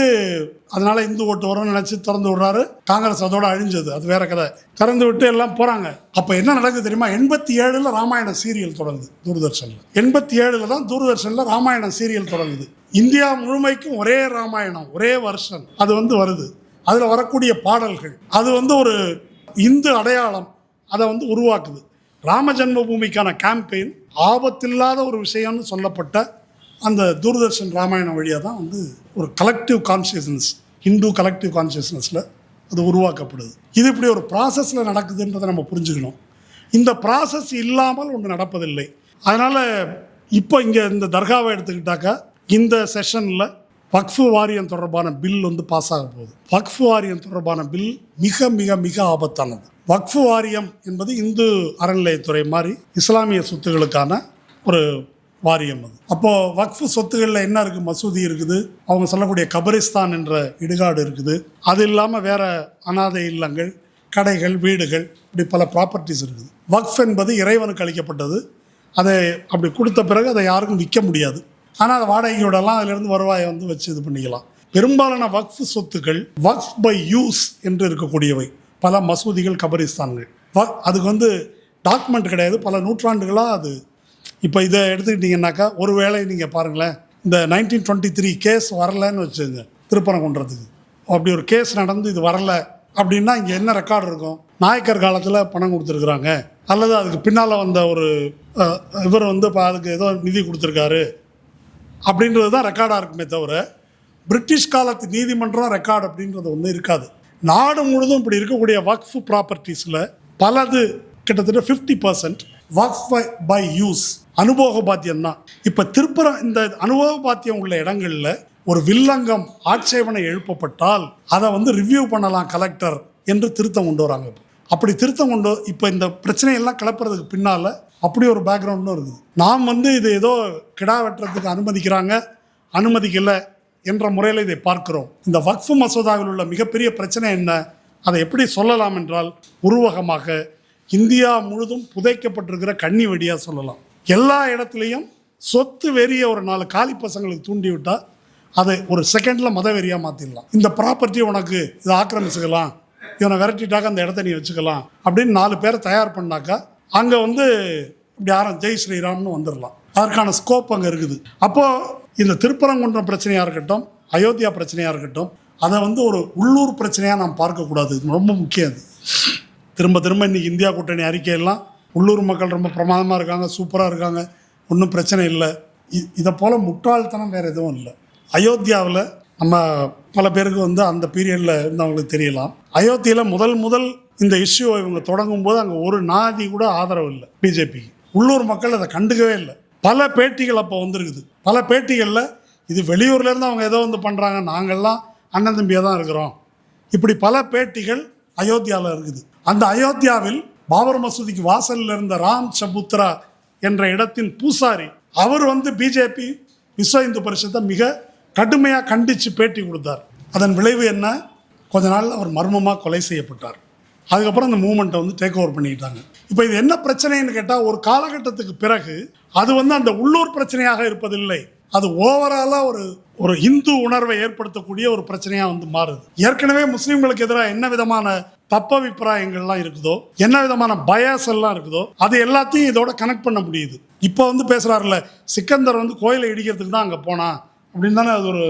அதனால இந்து ஓட்டு வரும்னு நினச்சி திறந்து விடுறாரு. காங்கிரஸ் அதோட அழிஞ்சது. அது வேற கதை. திறந்து விட்டு எல்லாம் போகிறாங்க அப்போ என்ன நடக்குது தெரியுமா? எண்பத்தி ஏழில் ராமாயண சீரியல் தொடங்குது தூர்தர்ஷனில். எண்பத்தி ஏழில் தான் தூர்தர்ஷனில் ராமாயண சீரியல் தொடங்குது. இந்தியா முழுமைக்கும் ஒரே ராமாயணம் ஒரே வருஷன் அது வந்து வருது. அதில் வரக்கூடிய பாடல்கள். அது வந்து ஒரு இந்து அடையாளம். அதை வந்து உருவாக்குது. ராமஜன்ம பூமிக்கான கேம்பெயின் ஆபத்தில்லாத ஒரு விஷயம்னு சொல்லப்பட்ட அந்த தூர்தர்ஷன் ராமாயணம் வழியாக தான் வந்து ஒரு கலெக்டிவ் கான்சியஸ்னஸ் ஹிந்து கலெக்டிவ் கான்சியஸ்னஸில் அது உருவாக்கப்படுது. இது இப்படி ஒரு ப்ராசஸில் நடக்குதுன்றதை நம்ம புரிஞ்சுக்கணும். இந்த ப்ராசஸ் இல்லாமல் ஒன்று நடப்பதில்லை. அதனால் இப்போ இங்கே இந்த தர்காவை எடுத்துக்கிட்டாக்கா இந்த செஷனில் வக்ஃபு வாரியம் தொடர்பான பில் வந்து பாஸ் ஆக போகுது. வக்ஃபு வாரியம் தொடர்பான பில் மிக மிக மிக ஆபத்தானது. வக்ஃபு வாரியம் என்பது இந்து அறநிலையத்துறை மாதிரி இஸ்லாமிய சொத்துகளுக்கான ஒரு வாரியம் அது. அப்போது வக்ஃபு சொத்துகளில் என்ன இருக்குது மசூதி இருக்குது. அவங்க சொல்லக்கூடிய கபரிஸ்தான் என்ற இடுகாடு இருக்குது. அது இல்லாமல் வேற அனாதை இல்லங்கள் கடைகள் வீடுகள் இப்படி பல ப்ராப்பர்ட்டிஸ் இருக்குது. வக்ஃப் என்பது இறைவனுக்கு அளிக்கப்பட்டது. அதை அப்படி கொடுத்த பிறகு அதை யாருக்கும் விற்க முடியாது. ஆனால் அதை வாடகைக்கு விடலாம் அதிலிருந்து வருவாயை வந்து வச்சு இது பண்ணிக்கலாம். பெரும்பாலான வக்ஃப் சொத்துக்கள் வக்ஃப் பை யூஸ் என்று இருக்கக்கூடியவை. பல மசூதிகள் கபரிஸ்தான்கள். வக் அதுக்கு வந்து டாக்குமெண்ட் கிடையாது. பல நூற்றாண்டுகளாக அது. இப்போ இதை எடுத்துக்கிட்டிங்கனாக்கா ஒரு வேளை நீங்கள் பாருங்களேன் இந்த நைன்டீன் டுவெண்ட்டி த்ரீ கேஸ் வரலன்னு வச்சுங்க திருப்பரங்குன்றதுக்கு அப்படி ஒரு கேஸ் நடந்து இது வரல அப்படின்னா இங்கே என்ன ரெக்கார்டு இருக்கும்? நாயக்கர் காலத்தில் பணம் கொடுத்துருக்குறாங்க. அல்லது அதுக்கு பின்னால் வந்த ஒரு இவர் வந்து இப்போ அதுக்கு ஏதோ நிதி கொடுத்துருக்காரு. அப்படின்றது தான் ரெக்கார்டாக இருக்குமே தவிர பிரிட்டிஷ் காலத்து நீதிமன்றம் ரெக்கார்டு அப்படின்றது ஒன்றும் இருக்காது. நாடு முழுதும் இப்படி இருக்கக்கூடிய வக்ஃப் ப்ராப்பர்ட்டிஸில் பலது கிட்டத்தட்ட fifty percent Waqf by use அனுபவ பாத்தியம் தான் இப்போ திருப்புறம் இந்த அனுபவ பாத்தியம் உள்ள இடங்களில் ஒரு வில்லங்கம் ஆட்சேபனை எழுப்பப்பட்டால் அதை வந்து ரிவ்யூ பண்ணலாம் கலெக்டர் என்று திருத்தம் கொண்டு வராங்க. அப்படி திருத்தம் கொண்டு இப்போ இந்த பிரச்சனையெல்லாம் கிளப்புறதுக்கு பின்னால் அப்படி ஒரு பேக்ரவுண்டும் இருக்குது. நாம் வந்து இது ஏதோ கிடா வெட்டுறதுக்கு அனுமதிக்கிறாங்க அனுமதிக்கலை என்ற முறையில் இதை பார்க்கிறோம். இந்த வக்ஃபு மசோதாவில் உள்ள மிகப்பெரிய பிரச்சனை என்ன? அதை எப்படி சொல்லலாம் என்றால் உருவகமாக இந்தியா முழுதும் புதைக்கப்பட்டிருக்கிற கன்னி வெடியாக சொல்லலாம். எல்லா இடத்துலையும் சொத்து வெறிய ஒரு நாலு காலி பசங்களுக்கு தூண்டி விட்டால் அதை ஒரு செகண்டில் மத வெறியாக மாற்றிடலாம் இந்த ப்ராப்பர்ட்டி உனக்கு இதை ஆக்கிரமிச்சுக்கலாம். இவனை விரட்டிட்டாக்க அந்த இடத்த நீ வச்சுக்கலாம் அப்படின்னு நாலு பேரை தயார் பண்ணாக்கா அங்கே வந்து இப்படி யாரும் ஜெய் ஸ்ரீராம்னு வந்துடலாம் அதற்கான ஸ்கோப் அங்கே இருக்குது. அப்போது இந்த திருப்பரங்குன்றம் பிரச்சனையாக இருக்கட்டும் அயோத்தியா பிரச்சனையாக இருக்கட்டும் அதை வந்து ஒரு உள்ளூர் பிரச்சனையாக நாம் பார்க்கக்கூடாது இது ரொம்ப முக்கியம் அது. திரும்ப திரும்ப இன்றைக்கி இந்தியா கூட்டணி அறிக்கையெல்லாம் உள்ளூர் மக்கள் ரொம்ப பிரமாதமாக இருக்காங்க சூப்பராக இருக்காங்க ஒன்றும் பிரச்சனை இல்லை. இ- இதை போல் முட்டாள்தனம் வேறு எதுவும் இல்லை. அயோத்தியாவில் நம்ம பல பேருக்கு வந்து அந்த பீரியடில் இருந்தவங்களுக்கு தெரியலாம். அயோத்தியில் முதல் முதல் இந்த இஷ்யூவை இவங்க தொடங்கும் போது அங்கே ஒரு நாதி கூட ஆதரவு இல்லை பிஜேபிக்கு உள்ளூர் மக்கள் அதை கண்டுக்கவே இல்லை. பல பேட்டிகள் அப்போ வந்திருக்குது. பல பேட்டிகளில் இது வெளியூர்லேருந்து அவங்க ஏதோ வந்து பண்ணுறாங்க நாங்கள்லாம் அண்ணன் தம்பியாக தான் இருக்கிறோம். இப்படி பல பேட்டிகள் அயோத்தியாவில் இருக்குது. அந்த அயோத்தியாவில் பாபர் மசூதிக்கு வாசலில் இருந்த ராம் சபுத்ரா என்ற இடத்தின் பூசாரி அவர் வந்து பிஜேபி விஸ்வ இந்து பரிஷத்தை மிக கடுமையாக கண்டித்து பேட்டி கொடுத்தார். அதன் விளைவு என்ன? கொஞ்ச நாள் அவர் மர்மமாக கொலை செய்யப்பட்டார். அதுக்கப்புறம் அந்த மூமெண்ட்டை வந்து டேக் ஓவர் பண்ணிக்கிட்டாங்க இப்போ இது என்ன பிரச்சனைன்னு கேட்டால் ஒரு காலகட்டத்துக்கு பிறகு அது வந்து அந்த உள்ளூர் பிரச்சனையாக இருப்பதில்லை. அது ஓவராலாக ஒரு ஒரு இந்து உணர்வை ஏற்படுத்தக்கூடிய ஒரு பிரச்சனையாக வந்து மாறுது. ஏற்கனவே முஸ்லீம்களுக்கு எதிராக என்ன விதமான தப்பபிப்பிராயங்கள்லாம் இருக்குதோ என்ன விதமான பயஸ் எல்லாம் இருக்குதோ அது எல்லாத்தையும் இதோட கனெக்ட் பண்ண முடியுது. இப்போ வந்து பேசுகிறாருல சிக்கந்தர் வந்து கோயிலை இடிக்கிறதுக்கு தான் அங்கே போனான் அப்படின்னு தானே அது ஒரு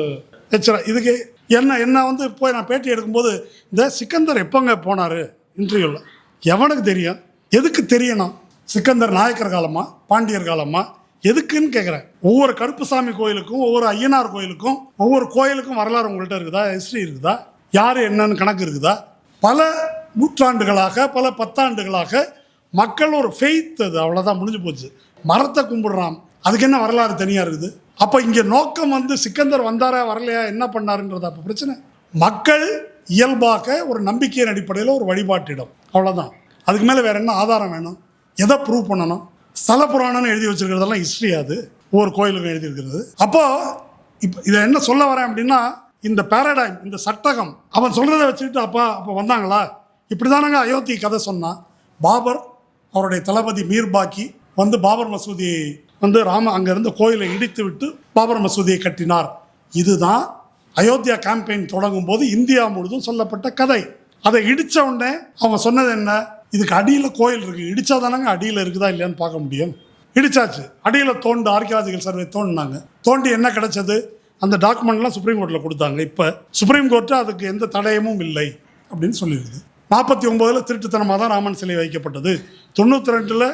எச்சரம் இதுக்கு என்ன என்ன வந்து போய் நான் பேட்டி எடுக்கும்போது இந்த சிக்கந்தர் எப்போங்க போனார்? இன்டர்வியூவில் எவனுக்கு தெரியும்? எதுக்கு தெரியணும்? சிக்கந்தர் நாயக்கர் காலமா? பாண்டியர் காலமா? எதுக்குன்னு கேட்குறேன் ஒவ்வொரு கருப்புசாமி கோயிலுக்கும் ஒவ்வொரு ஐயனார் கோயிலுக்கும் ஒவ்வொரு கோயிலுக்கும் வரலாறு உங்கள்கிட்ட இருக்குதா? ஹிஸ்ட்ரி இருக்குதா? யார் என்னன்னு கணக்கு இருக்குதா? பல நூற்றாண்டுகளாக பல பத்தாண்டுகளாக மக்கள் ஒரு ஃபெய்த் அது. அவ்வளோதான் முடிஞ்சு போச்சு. மரத்தை கும்பிடுறான். அதுக்கு என்ன வரலாறு தனியாக இருக்குது? அப்போ இங்கே நோக்கம் வந்து சிக்கந்தர் வந்தாரா வரலையா என்ன பண்ணாருன்றது அப்போ பிரச்சனை. மக்கள் இயல்பாக ஒரு நம்பிக்கையின் அடிப்படையில் ஒரு வழிபாட்டிடம். அவ்வளோதான் அதுக்கு மேலே வேறு என்ன ஆதாரம் வேணும்? எதை ப்ரூவ் பண்ணணும்? ஸ்தல புராணம்னு எழுதி வச்சுருக்கிறதெல்லாம் ஹிஸ்ட்ரி அது. ஒவ்வொரு கோயிலுக்கும் எழுதியிருக்கிறது. அப்போது இப்போ இதை என்ன சொல்ல வரேன் அப்படின்னா இந்த பேரடைம் இந்த சட்டகம் அவன் சொல்கிறத வச்சுக்கிட்டு அப்பா அப்போ வந்தாங்களா? இப்படி தானங்க அயோத்தி கதை சொன்னான் பாபர் அவருடைய தளபதி மீர்பாக்கி வந்து பாபர் மசூதியை வந்து ராம அங்கேருந்து கோயிலை இடித்து விட்டு பாபர் மசூதியை கட்டினார். இதுதான் அயோத்தியா கேம்பெயின் தொடங்கும் போது இந்தியா முழுதும் சொல்லப்பட்ட கதை. அதை இடித்த உடனே அவங்க சொன்னது என்ன? இதுக்கு அடியில் கோயில் இருக்குது இடித்தா தானங்க அடியில் இருக்குதா இல்லையான்னு பார்க்க முடியும். இடிச்சாச்சு. அடியில் தோண்டு ஆர்கியாலஜிக்கல் சர்வே தோண்டினாங்க. தோண்டி என்ன கிடைச்சது? அந்த டாக்குமெண்ட்லாம் சுப்ரீம் கோர்ட்டில் கொடுத்தாங்க. இப்போ சுப்ரீம் கோர்ட்டு அதுக்கு எந்த தடயமும் இல்லை அப்படின்னு சொல்லியிருக்குது. நாற்பத்தி ஒம்போதில் திருட்டுத்தனமாக தான் ராமன் சிலை வைக்கப்பட்டது. தொண்ணூற்றி ரெண்டில்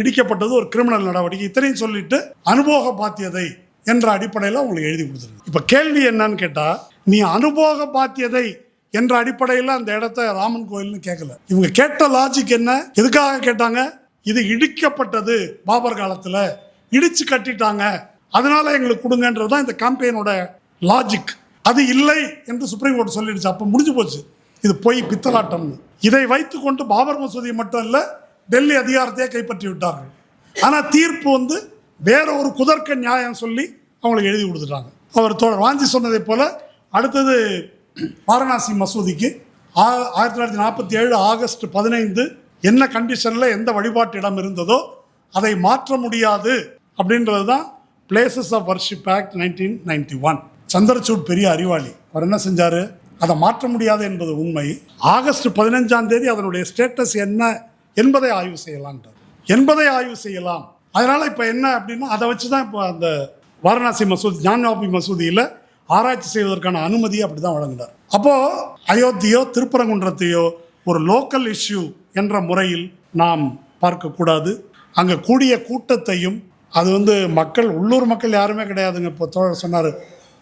இடிக்கப்பட்டது ஒரு கிரிமினல் நடவடிக்கை. இத்தனையும் சொல்லிட்டு அனுபவ பாத்தியதை என்ற அடிப்படையில் அவங்களுக்கு எழுதி கொடுத்துருங்க இப்போ கேள்வி என்னன்னு கேட்டால் நீ அனுபோக பாத்தியதை என்ற அடிப்படையில் அந்த இடத்த ராமன் கோயில்னு கேட்கல இவங்க கேட்ட லாஜிக் என்ன? எதுக்காக கேட்டாங்க? இது இடிக்கப்பட்டது பாபர் காலத்தில். இடிச்சு கட்டிட்டாங்க. அதனால எங்களுக்கு கொடுங்கன்றது தான் இந்த கேம்பெயினோட லாஜிக் அது இல்லை என்று சுப்ரீம் கோர்ட் சொல்லிடுச்சு. அப்போ முடிஞ்சு போச்சு. இது பொய் பித்தலாட்டம்னு. இதை வைத்து கொண்டு பாபர் மசூதியை மட்டும் இல்லை டெல்லி அதிகாரத்தையே கைப்பற்றி விட்டார்கள் ஆனால் தீர்ப்பு வந்து வேற ஒரு குதர்க்க நியாயம் சொல்லி அவங்களுக்கு எழுதி கொடுத்துட்டாங்க. அவர் தோழர் வாஞ்சி சொன்னதை போல அடுத்தது வாரணாசி மசூதிக்கு ஆ- ஆயிரத்தி தொள்ளாயிரத்தி நாற்பத்தி ஏழு ஆகஸ்ட் பதினைந்து என்ன கண்டிஷனில் எந்த வழிபாட்டு இடம் இருந்ததோ அதை மாற்ற முடியாது அப்படின்றது தான் places of worship act nineteen ninety one Chandrachud பெரிய அறிவாளி. அவர் என்ன செஞ்சார்? அதை மாற்ற முடியாது என்பது உண்மை. ஆகஸ்ட் பதினஞ்சாம் தேதி அதனுடைய ஸ்டேட்டஸ் என்ன என்பதை ஆய்வு செய்யலான்றார் என்பதை ஆய்வு செய்யலாம். அதனால் இப்போ என்ன அப்படின்னா அதை வச்சு தான் இப்போ அந்த வாரணாசி மசூதி ஜான்வாபி மசூதியில் ஆராய்ச்சி செய்வதற்கான அனுமதியை அப்படி தான் வழங்கினார். அப்போது அயோத்தியோ திருப்பரங்குன்றத்தையோ ஒரு லோக்கல் இஷ்யூ என்ற முறையில் நாம் பார்க்கக்கூடாது. அங்கே கூடிய கூட்டத்தையும் அது வந்து மக்கள் உள்ளூர் மக்கள் யாருமே கிடையாதுங்க. இப்போ தோழர் சொன்னார்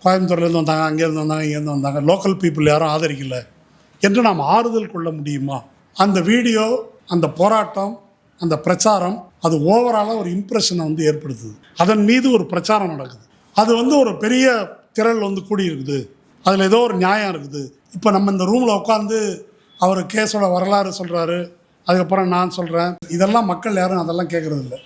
கோயம்புத்தூர்லேருந்து வந்தாங்க அங்கேருந்து வந்தாங்க இங்கேருந்து வந்தாங்க. லோக்கல் பீப்புள் யாரும் ஆதரிக்கல. என்று நாம் ஆறுதல் கொள்ள முடியுமா? அந்த வீடியோ அந்த போராட்டம் அந்த பிரச்சாரம் அது ஓவராலாக ஒரு இம்ப்ரெஷனை வந்து ஏற்படுத்துது. அதன் மீது ஒரு பிரச்சாரம் நடக்குது. அது வந்து ஒரு பெரிய திரள் வந்து கூடியிருக்குது. அதில் ஏதோ ஒரு நியாயம் இருக்குது. இப்போ நம்ம இந்த ரூமில் உட்காந்து அவர் கேஸோட வரலாறு சொல்கிறாரு அதுக்கப்புறம் நான் சொல்கிறேன் இதெல்லாம் மக்கள் யாரும் அதெல்லாம் கேட்குறது இல்லை.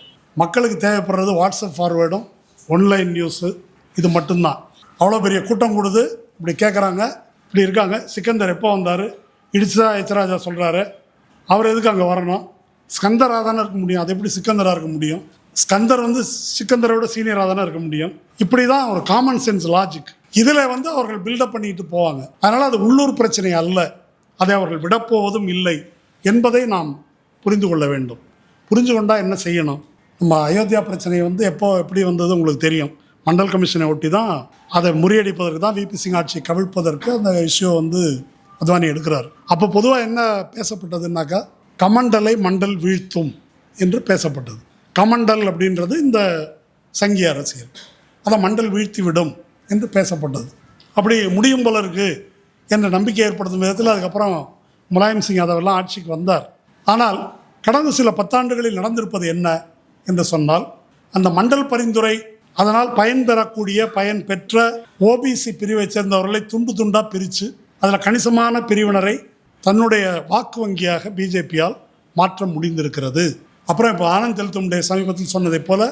மக்களுக்கு தேவைப்படுறது வாட்ஸ்அப் ஃபார்வேர்டும் ஒன்லைன் நியூஸு இது மட்டும்தான். அவ்வளோ பெரிய கூட்டம் கூடுது. இப்படி கேட்குறாங்க இப்படி இருக்காங்க. சிக்கந்தர் எப்போ வந்தார்? இடிச்சா எச்சராஜா சொல்கிறாரு அவர் எதுக்கு அங்கே வரணும்? ஸ்கந்தராக தானே இருக்க முடியும். அது எப்படி சிக்கந்தராக இருக்க முடியும்? ஸ்கந்தர் வந்து சிக்கந்தரோட சீனியராக தானே இருக்க முடியும்? இப்படி தான் ஒரு காமன் சென்ஸ் லாஜிக் இதில் வந்து அவர்கள் பில்டப் பண்ணிட்டு போவாங்க. அதனால் அது உள்ளூர் பிரச்சனை அல்ல. அதை அவர்கள் விடப்போவதும் இல்லை என்பதை நாம் புரிந்து கொள்ள வேண்டும். புரிஞ்சு கொண்டால் என்ன செய்யணும்? நம்ம அயோத்தியா பிரச்சனை வந்து எப்போ எப்படி வந்தது உங்களுக்கு தெரியும். மண்டல் கமிஷனை ஒட்டி தான் அதை முறியடிப்பதற்கு தான் விபி சிங் ஆட்சியை கவிழ்ப்பதற்கு அந்த இஷ்யூ வந்து அத்வானி எடுக்கிறார். அப்போ பொதுவாக என்ன பேசப்பட்டதுன்னாக்கா கமண்டலை மண்டல் வீழ்த்தும் என்று பேசப்பட்டது. கமண்டல் அப்படின்றது இந்த சங்கிய அரசியல். அதை மண்டல் வீழ்த்தி விடும் என்று பேசப்பட்டது. அப்படி முடியும் போல இருக்குது என்ற நம்பிக்கை ஏற்படுத்தும் விதத்தில் அதுக்கப்புறம் முலாயம் சிங் யாதவெல்லாம் ஆட்சிக்கு வந்தார். ஆனால் கடந்த சில பத்தாண்டுகளில் நடந்திருப்பது என்ன என்று சொன்னால் அந்த மண்டல் பரிந்துரை அதனால் பயன் பெறக்கூடிய பயன் பெற்ற ஓபிசி பிரிவைச் சேர்ந்தவர்களை துண்டு துண்டாக பிரித்து அதில் கணிசமான பிரிவினரை தன்னுடைய வாக்கு வங்கியாக பிஜேபியால் மாற்ற முடிந்திருக்கிறது. அப்புறம் இப்போ ஆனந்த் தெல்தும்டே சமீபத்தில் சொன்னதைப் போல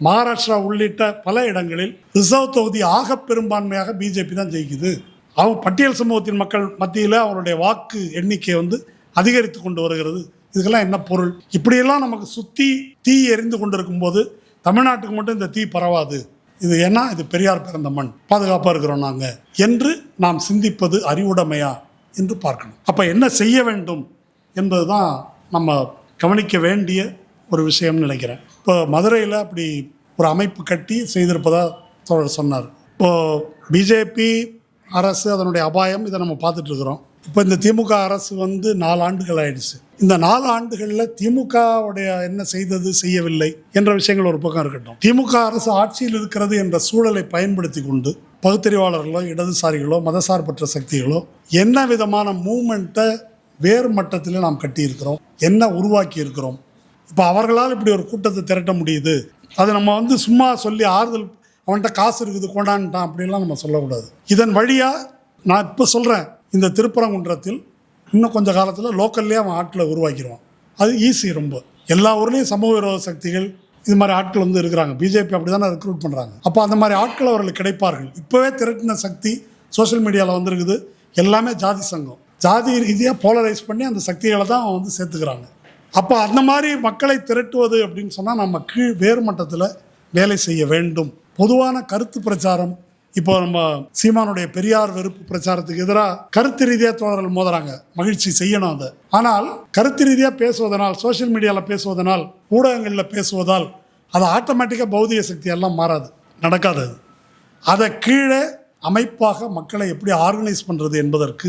மகாராஷ்டிரா உள்ளிட்ட பல இடங்களில் ரிசர்வ் தொகுதி ஆக பெரும்பான்மையாக பிஜேபி தான் ஜெயிக்குது. அவங்க பட்டியல் சமூகத்தின் மக்கள் மத்தியில் அவருடைய வாக்கு எண்ணிக்கை வந்து அதிகரித்து கொண்டு வருகிறது. இதுக்கெல்லாம் என்ன பொருள்? இப்படியெல்லாம் நமக்கு சுற்றி தீ எரிந்து கொண்டிருக்கும் போது தமிழ்நாட்டுக்கு மட்டும் இந்த தீ பரவாது. இது ஏன்னா இது பெரியார் பிறந்த மண். பாதுகாப்பாக இருக்கிறோம் நாங்கள் என்று நாம் சிந்திப்பது அறிவுடைமையா? என்று பார்க்கணும். அப்போ என்ன செய்ய வேண்டும் என்பது தான் நம்ம கவனிக்க வேண்டிய ஒரு விஷயம்னு நினைக்கிறேன். இப்போ மதுரையில் அப்படி ஒரு அமைப்பு கட்டி செய்திருப்பதாக தோழர் சொன்னார். இப்போது பிஜேபி அரசு அதனுடைய அபாயம் இதை நம்ம பார்த்துட்டு இருக்கிறோம். இப்போ இந்த திமுக அரசு வந்து நாலு ஆண்டுகள் ஆயிடுச்சு. இந்த நாலு ஆண்டுகளில் திமுகவுடைய என்ன செய்தது செய்யவில்லை என்ற விஷயங்கள் ஒரு பக்கம் இருக்கட்டும். திமுக அரசு ஆட்சியில் இருக்கிறது என்ற சூழலை பயன்படுத்தி கொண்டு பகுத்தறிவாளர்களோ இடதுசாரிகளோ மதசார்பற்ற சக்திகளோ என்ன விதமான மூமெண்ட்டை வேறு மட்டத்தில் நாம் கட்டியிருக்கிறோம் என்ன உருவாக்கி இருக்கிறோம் இப்போ அவர்களால் இப்படி ஒரு கூட்டத்தை திரட்ட முடியுது அது நம்ம வந்து சும்மா சொல்லி ஆறுதல் அவன்கிட்ட காசு இருக்குது கொண்டான்ட்டான் அப்படின்லாம் நம்ம சொல்லக்கூடாது. இதன் வழியாக நான் இப்போ சொல்கிறேன் இந்த திருப்பரங்குன்றத்தில் இன்னும் கொஞ்சம் காலத்தில் லோக்கல்லே அவன் ஆட்டில் உருவாக்கிடுவான். அது ஈஸி ரொம்ப. எல்லா ஊர்லேயும் சமூக விரோத சக்திகள் இது மாதிரி ஆட்கள் வந்து இருக்கிறாங்க. பிஜேபி அப்படி தானே ரெக்ரூட் பண்ணுறாங்க அப்போ அந்த மாதிரி ஆட்கள் அவர்களுக்கு கிடைப்பார்கள். இப்போவே திரட்டின சக்தி சோஷியல் மீடியாவில் வந்திருக்குது. எல்லாமே ஜாதி சங்கம். ஜாதி ரீதியாக போலரைஸ் பண்ணி அந்த சக்திகளை தான் அவன் வந்து சேர்த்துக்கிறாங்க. அப்போ அந்த மாதிரி மக்களை திரட்டுவது அப்படின்னு சொன்னால் நம்ம கீழ் வேறு மட்டத்தில் வேலை செய்ய வேண்டும். பொதுவான கருத்து பிரச்சாரம் இப்போ நம்ம சீமானுடைய பெரியார் வெறுப்பு பிரச்சாரத்துக்கு எதிராக கருத்து ரீதியாக தோழர்கள் மோதுறாங்க. மகிழ்ச்சி செய்யணும் அதை. ஆனால் கருத்து ரீதியாக பேசுவதனால் சோஷியல் மீடியாவில் பேசுவதனால் ஊடகங்களில் பேசுவதால் அது ஆட்டோமேட்டிக்காக பௌதிக சக்தி எல்லாம் மாறாது. நடக்காது அது. அதை கீழே அமைப்பாக மக்களை எப்படி ஆர்கனைஸ் பண்ணுறது என்பதற்கு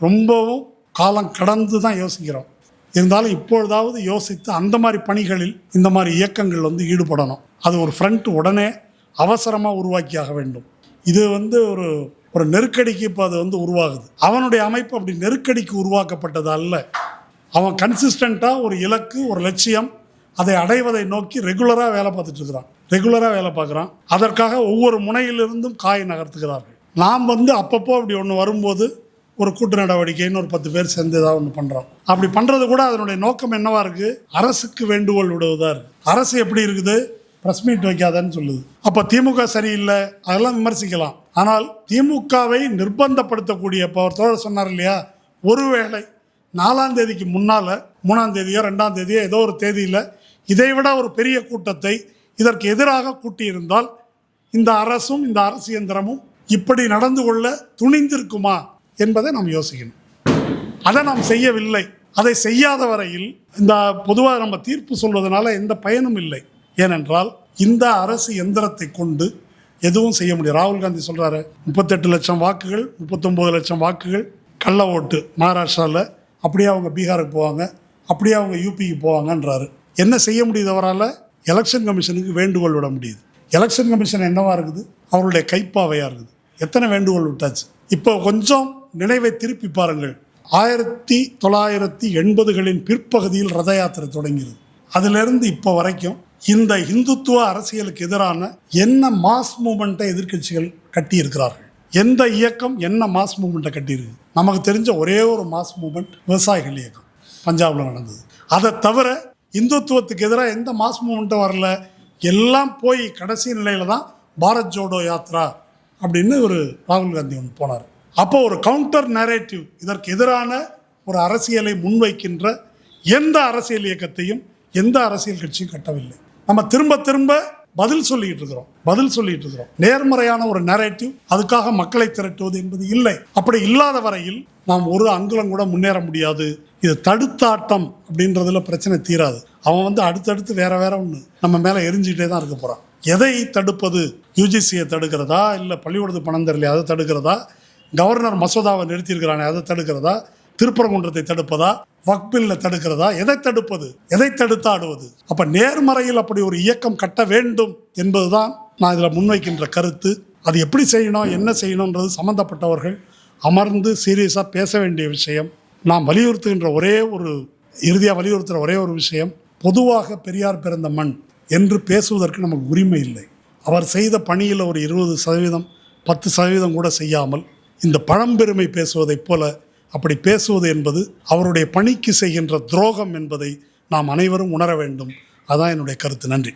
ரொம்பவும் காலம் கடந்து தான் யோசிக்கிறோம். இருந்தாலும் இப்பொழுதாவது யோசித்து அந்த மாதிரி பணிகளில் இந்த மாதிரி இயக்கங்கள் வந்து ஈடுபடணும். அது ஒரு ஃப்ரண்ட் உடனே அவசரமாக உருவாக்கியாக வேண்டும். இது வந்து ஒரு ஒரு நெருக்கடிக்கு இப்போ அது வந்து உருவாகுது. அவனுடைய அமைப்பு அப்படி நெருக்கடிக்கு உருவாக்கப்பட்டது அல்ல. அவன் கன்சிஸ்டண்ட்டாக ஒரு இலக்கு ஒரு லட்சியம் அதை அடைவதை நோக்கி ரெகுலராக வேலை பார்த்துட்டு இருக்கிறான். ரெகுலராக வேலை பார்க்குறான். அதற்காக ஒவ்வொரு முனையிலிருந்தும் காய் நகர்த்துகிறார்கள். நாம் வந்து அப்பப்போ அப்படி ஒன்று வரும்போது ஒரு கூட்டு நடவடிக்கைன்னு ஒரு பத்து பேர் சேர்ந்து ஏதாவது ஒன்று பண்ணுறோம் அப்படி பண்ணுறது கூட அதனுடைய நோக்கம் என்னவா இருக்குது அரசுக்கு வேண்டுகோள் விடுவதாக இருக்குது அரசு எப்படி இருக்குது? ப்ரெஸ் மீட் வைக்காதன்னு சொல்லுது. அப்போ திமுக சரியில்லை அதெல்லாம் விமர்சிக்கலாம். ஆனால் திமுகவை நிர்பந்தப்படுத்தக்கூடிய இப்போ ஒரு தோழர் சொன்னார் இல்லையா? ஒருவேளை நாலாம் தேதிக்கு முன்னால் மூணாம் தேதியோ ரெண்டாம் தேதியோ ஏதோ ஒரு தேதியில் இதைவிட ஒரு பெரிய கூட்டத்தை இதற்கு எதிராக கூட்டியிருந்தால் இந்த அரசும் இந்த அரசு இயந்திரமும் இப்படி நடந்து கொள்ள துணிந்திருக்குமா என்பதை நாம் யோசிக்கணும். அதை நாம் செய்யவில்லை. அதை செய்யாத வரையில் இந்த பொதுவாக நம்ம தீர்ப்பு சொல்வதனால எந்த பயனும் இல்லை. ஏனென்றால் இந்த அரசு எந்திரத்தை கொண்டு எதுவும் செய்ய முடியும் ராகுல் காந்தி சொல்றாரு முப்பத்தெட்டு லட்சம் வாக்குகள் முப்பத்தொம்போது லட்சம் வாக்குகள் கள்ள ஓட்டு மகாராஷ்டிராவில் அப்படியே அவங்க பீகாருக்கு போவாங்க அப்படியே அவங்க யூபிக்கு போவாங்கன்றாரு. என்ன செய்ய முடியுது அவரால்? எலெக்ஷன் கமிஷனுக்கு வேண்டுகோள் விட முடியுது. எலெக்ஷன் கமிஷன் என்னவா இருக்குது? அவருடைய கைப்பாவையாக இருக்குது. எத்தனை வேண்டுகோள் விட்டாச்சு? இப்போ கொஞ்சம் நினைவை திருப்பி பாருங்கள். ஆயிரத்தி தொள்ளாயிரத்தி எண்பதுகளின் பிற்பகுதியில் ரத யாத்திரை தொடங்கியது. அதிலிருந்து இப்போ வரைக்கும் இந்த இந்துத்துவ அரசியலுக்கு எதிரான என்ன மாஸ் மூமெண்ட்டை எதிர்க்கட்சிகள் கட்டியிருக்கிறார்கள்? எந்த இயக்கம் என்ன மாஸ் மூமெண்ட்டை கட்டியிருக்கு நமக்கு தெரிஞ்ச ஒரே ஒரு மாஸ் மூமெண்ட் விவசாயிகள் இயக்கம் பஞ்சாபில் நடந்தது. அதை தவிர இந்துத்துவத்துக்கு எதிராக எந்த மாஸ் மூமெண்ட்டும் வரல. எல்லாம் போய் கடைசி நிலையில தான் பாரத் ஜோடோ யாத்ரா அப்படின்னு ஒரு ராகுல் காந்தி ஒன்று போனார். அப்போ ஒரு கவுண்டர் நேரேட்டிவ் இதற்கு எதிரான ஒரு அரசியலை முன்வைக்கின்ற எந்த அரசியல் இயக்கத்தையும் எந்த அரசியல் கட்சியும் கட்டவில்லை. நம்ம திரும்ப திரும்ப பதில் சொல்லிட்டு இருக்கிறோம். பதில் சொல்லிட்டு இருக்கிறோம். நேர்மறையான ஒரு நரேட்டிவ் அதுக்காக மக்களை திரட்டுவது என்பது இல்லை. அப்படி இல்லாத வரையில் நாம் ஒரு அங்குலம் கூட முன்னேற முடியாது. இது தடுத்தாட்டம் அப்படின்றதுல பிரச்சனை தீராது. அவன் வந்து அடுத்தடுத்து வேற வேற ஒன்று நம்ம மேலே எரிஞ்சுக்கிட்டே தான் இருக்க போகிறான் எதை தடுப்பது? யூஜிசியை தடுக்கிறதா? இல்லை பள்ளிக்கூடத்து பணம் தெரியல அதை தடுக்கிறதா? கவர்னர் மசோதாவை நிறுத்தியிருக்கிறானே அதை தடுக்கிறதா? திருப்பரங்குன்றத்தை தடுப்பதா? வக்பில்ல தடுக்கிறதா? எதை தடுப்பது? எதை தடுத்தாடுவது? அப்ப நேர்மறையில் அப்படி ஒரு இயக்கம் கட்ட வேண்டும் என்பதுதான் நான் இதில் முன்வைக்கின்ற கருத்து. அது எப்படி செய்யணும்? என்ன செய்யணுன்றது சம்பந்தப்பட்டவர்கள் அமர்ந்து சீரியஸாக பேச வேண்டிய விஷயம். நாம் வலியுறுத்துகின்ற ஒரே ஒரு இறுதியாக வலியுறுத்துகிற ஒரே ஒரு விஷயம் பொதுவாக பெரியார் பிறந்த மண் என்று பேசுவதற்கு நமக்கு உரிமை இல்லை. அவர் செய்த பணியில் ஒரு இருபது சதவீதம் பத்து சதவீதம் கூட செய்யாமல் இந்த பழம்பெருமை பேசுவதைப் போல அப்படி பேசுவது என்பது அவருடைய பணிக்கு செய்கின்ற துரோகம் என்பதை நாம் அனைவரும் உணர வேண்டும். அதான் என்னுடைய கருத்து. நன்றி.